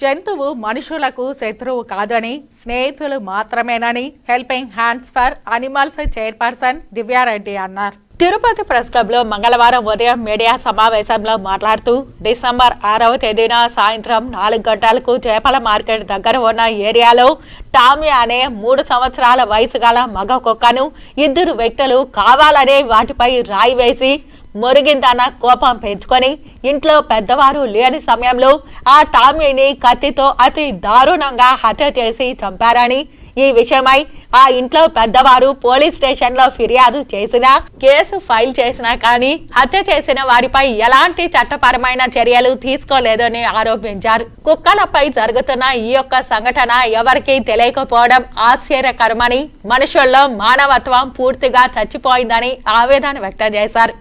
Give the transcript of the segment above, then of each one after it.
జంతువు మనుషులకు శత్రువు కాదని స్నేహితులు మాత్రమేనని helping hands for animals chairperson Divya Reddy అన్నారు. తిరుపతి ప్రెస్ క్లబ్లో మంగళవారం ఉదయం మీడియా సమావేశంలో మాట్లాడుతూ డిసెంబర్ ఆరవ తేదీన సాయంత్రం నాలుగు గంటలకు చేపల మార్కెట్ దగ్గర ఉన్న ఏరియాలో టామీ అనే మూడు సంవత్సరాల వయసు గల మగ కుక్కను ఇద్దరు వ్యక్తులు కావాలనే వాటిపై రాయి వేసి మురిగిందన్న కోపం పెంచుకొని ఇంట్లో పెద్దవారు లేని సమయంలో ఆ టామీని కత్తితో అతి దారుణంగా హత్య చేసి చంపారని ఈ విషయమై ఆ ఇంట్లో పెద్దవారు పోలీస్ స్టేషన్లో ఫిర్యాదు చేసినా కేసు ఫైల్ చేసినా కానీ హత్య చేసిన వారిపై ఎలాంటి చట్టపరమైన చర్యలు తీసుకోలేదని ఆరోపించారు. కుక్కలపై జరుగుతున్న ఈ యొక్క సంఘటన ఎవరికీ తెలియకపోవడం ఆశ్చర్యకరమని మనుషుల్లో మానవత్వం పూర్తిగా చచ్చిపోయిందని ఆవేదన వ్యక్తం చేశారు.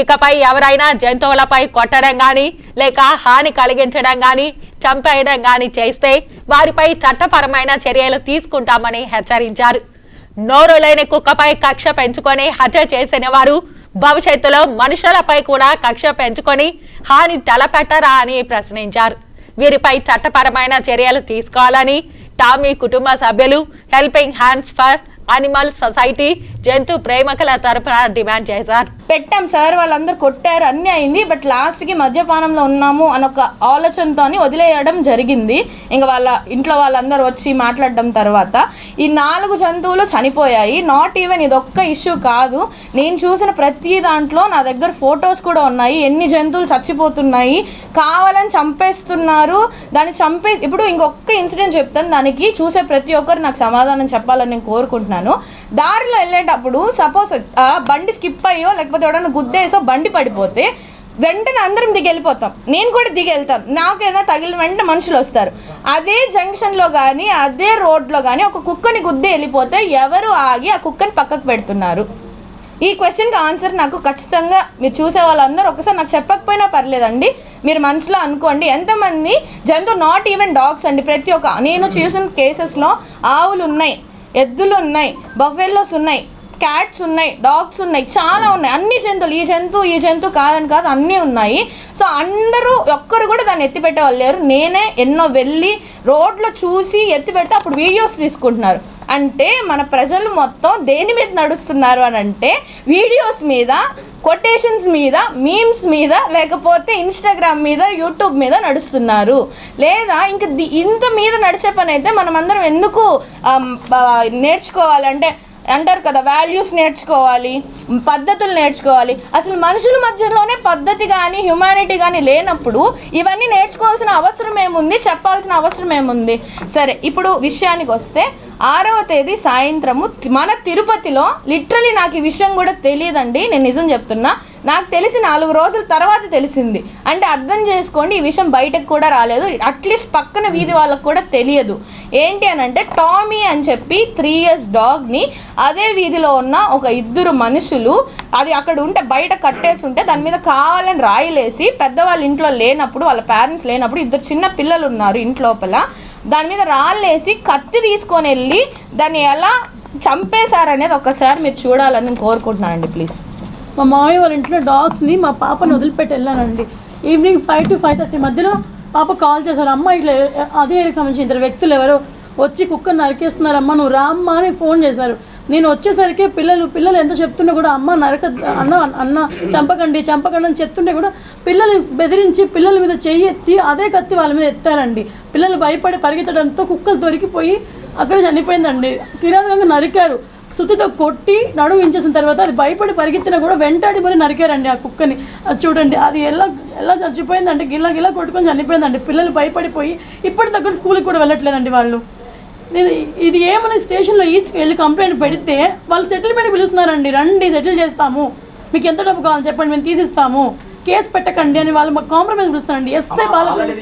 ఇకపై ఎవరైనా జంతువులపై కొట్టడం కానీ లేక హాని కలిగించడం కానీ చంపేయడం కానీ చేస్తే వారిపై చట్టపరమైన చర్యలు తీసుకుంటామని హెచ్చరించారు. నోరు లేని కుక్కపై కక్ష పెంచుకొని హత్య చేసిన వారు భవిష్యత్తులో మనుషులపై కూడా కక్ష పెంచుకొని హాని తలపెట్టరా అని ప్రశ్నించారు. వీరిపై చట్టపరమైన చర్యలు తీసుకోవాలని టామీ కుటుంబ సభ్యులు helping hands for animal society జంతు ప్రేమికుల తరఫున డిమాండ్ చేశారు. పెట్టాం సార్ వాళ్ళందరూ కొట్టారు అన్నీ అయింది బట్ లాస్ట్కి మద్యపానంలో ఉన్నాము అని ఒక ఆలోచనతో వదిలేయడం జరిగింది. ఇంకా వాళ్ళ ఇంట్లో వాళ్ళందరూ వచ్చి మాట్లాడడం తర్వాత ఈ నాలుగు జంతువులు చనిపోయాయి. నాట్ ఈవెన్ ఇది ఒక్క ఇష్యూ కాదు. నేను చూసిన ప్రతి దాంట్లో నా దగ్గర ఫొటోస్ కూడా ఉన్నాయి. ఎన్ని జంతువులు చచ్చిపోతున్నాయి కావాలని చంపేస్తున్నారు. దాన్ని చంపే ఇప్పుడు ఇంకొక ఇన్సిడెంట్ చెప్తాను. దానికి చూసే ప్రతి ఒక్కరు నాకు సమాధానం చెప్పాలని నేను కోరుకుంటున్నాను. దారిలో వెళ్ళేటప్పుడు సపోజ్ బండి స్కిప్ అయ్యో లేకపోతే ఎవడన్నా గుద్దేసో బండి పడిపోతే వెంటనే అందరం దిగి వెళ్ళిపోతాం నేను కూడా దిగి వెళ్తాను నాకు తగిలిన వెంటనే మనుషులు వస్తారు. అదే జంక్షన్లో కానీ అదే రోడ్లో కానీ ఒక కుక్కని గుద్ది వెళ్ళిపోతే ఎవరు ఆగి ఆ కుక్కని పక్కకు పెడుతున్నారు? ఈ క్వశ్చన్కి ఆన్సర్ నాకు ఖచ్చితంగా మీరు చూసే వాళ్ళందరూ ఒకసారి నాకు చెప్పకపోయినా పర్లేదండి. మీరు మనసులో అనుకోండి. ఎంతమంది జంతు నాట్ ఈవెన్ డాగ్స్ అండి. ప్రతి ఒక్క నేను చూసిన కేసెస్లో ఆవులు ఉన్నాయి ఎద్దులు ఉన్నాయి బఫెల్లోస్ ఉన్నాయి. క్యాట్స్ ఉన్నాయి డాగ్స్ ఉన్నాయి చాలా ఉన్నాయి. అన్ని జంతువులు ఈ జంతువు ఈ జంతువు కాదని కాదు అన్నీ ఉన్నాయి. సో అందరూ ఒక్కరు కూడా దాన్ని ఎత్తి పెట్టేవాళ్ళు లేరు. నేనే ఎన్నో వెళ్ళి రోడ్లో చూసి ఎత్తి పెడితే అప్పుడు వీడియోస్ తీసుకుంటున్నారు. అంటే మన ప్రజలు మొత్తం దేని మీద నడుస్తున్నారు అని అంటే వీడియోస్ మీద కొటేషన్స్ మీద మీమ్స్ మీద లేకపోతే ఇన్స్టాగ్రామ్ మీద యూట్యూబ్ మీద నడుస్తున్నారు. లేదా ఇంక ఇంత మీద నడిచే పని అయితే మనం అందరం ఎందుకు నేర్చుకోవాలంటే అంటారు కదా వాల్యూస్ నేర్చుకోవాలి పద్ధతులు నేర్చుకోవాలి. అసలు మనుషుల మధ్యలోనే పద్ధతి కానీ హ్యుమానిటీ కానీ లేనప్పుడు ఇవన్నీ నేర్చుకోవాల్సిన అవసరం ఏముంది? చెప్పాల్సిన అవసరం ఏముంది? సరే ఇప్పుడు విషయానికి వస్తే ఆరవ తేదీ సాయంత్రము మన తిరుపతిలో లిటరలీ నాకు ఈ విషయం కూడా తెలియదండి నేను నిజం చెప్తున్నా. నాకు తెలిసి నాలుగు రోజుల తర్వాత తెలిసింది. అంటే అర్థం చేసుకోండి ఈ విషయం బయటకు కూడా రాలేదు. అట్లీస్ట్ పక్కన వీధి వాళ్ళకు కూడా తెలియదు. ఏంటి అని అంటే టామీ అని చెప్పి త్రీ ఇయర్స్ డాగ్ని అదే వీధిలో ఉన్న ఒక ఇద్దరు మనుషులు అది అక్కడ ఉంటే బయట కట్టేసి ఉంటే దాని మీద కావాలని రాయిలేసి పెద్దవాళ్ళ ఇంట్లో లేనప్పుడు వాళ్ళ పేరెంట్స్ లేనప్పుడు ఇద్దరు చిన్న పిల్లలు ఉన్నారు ఇంట్లోపల దాని మీద రాళ్ళేసి కత్తి తీసుకొని వెళ్ళి దాన్ని ఎలా చంపేశారనేది ఒకసారి మీరు చూడాలని కోరుకుంటున్నానండి ప్లీజ్. మా మామయ్య వాళ్ళ ఇంట్లో డాగ్స్ని మా పాపను వదిలిపెట్టి వెళ్ళానండి. Evening five to five thirty మధ్యలో పాప కాల్ చేశారు. అమ్మ ఇట్లా అదే ఏరియాకి సంబంధించిన ఇద్దరు వ్యక్తులు ఎవరో? వచ్చి కుక్కను నరికేస్తున్నారమ్మ నువ్వు రామ్మా అని ఫోన్ చేశారు. నేను వచ్చేసరికి పిల్లలు పిల్లలు ఎంత చెప్తున్నా కూడా అమ్మ నరక అన్న అన్న చంపకండి చంపకండి అని చెప్తుంటే కూడా పిల్లలు బెదిరించి పిల్లల మీద చెయ్యి ఎత్తి అదే కత్తి వాళ్ళ మీద ఎత్తారండి. పిల్లలు భయపడి పరిగెత్తడంతో కుక్కలు దొరికిపోయి అక్కడ చనిపోయిందండి. కిరాతకంగా నరికారు. సుత్తితో కొట్టి నడుము ఇంచేసిన తర్వాత అది భయపడి పరిగెత్తినా కూడా వెంటాడి మరి నరికారండి ఆ కుక్కని. అది చూడండి అది ఎలా ఎలా చచ్చిపోయిందంటే గిల్ల గిల్ల కొట్టుకొని చనిపోయిందండి. పిల్లలు భయపడిపోయి ఇప్పటి దగ్గర స్కూల్కి కూడా వెళ్ళట్లేదండి వాళ్ళు. నేను ఇది ఏమని స్టేషన్లో ఈస్ట్కి వెళ్ళి కంప్లైంట్ పెడితే వాళ్ళు సెటిల్మెంట్ పిలుస్తున్నారండి రండి సెటిల్ చేస్తాము. మీకు ఎంత డబ్బు కావాలని చెప్పండి మేము తీసిస్తాము. కేసు పెట్టకండి అని వాళ్ళు మాకు కాంప్రమైజ్ పిలుస్తారండి ఎస్ఐ బాలకృష్ణ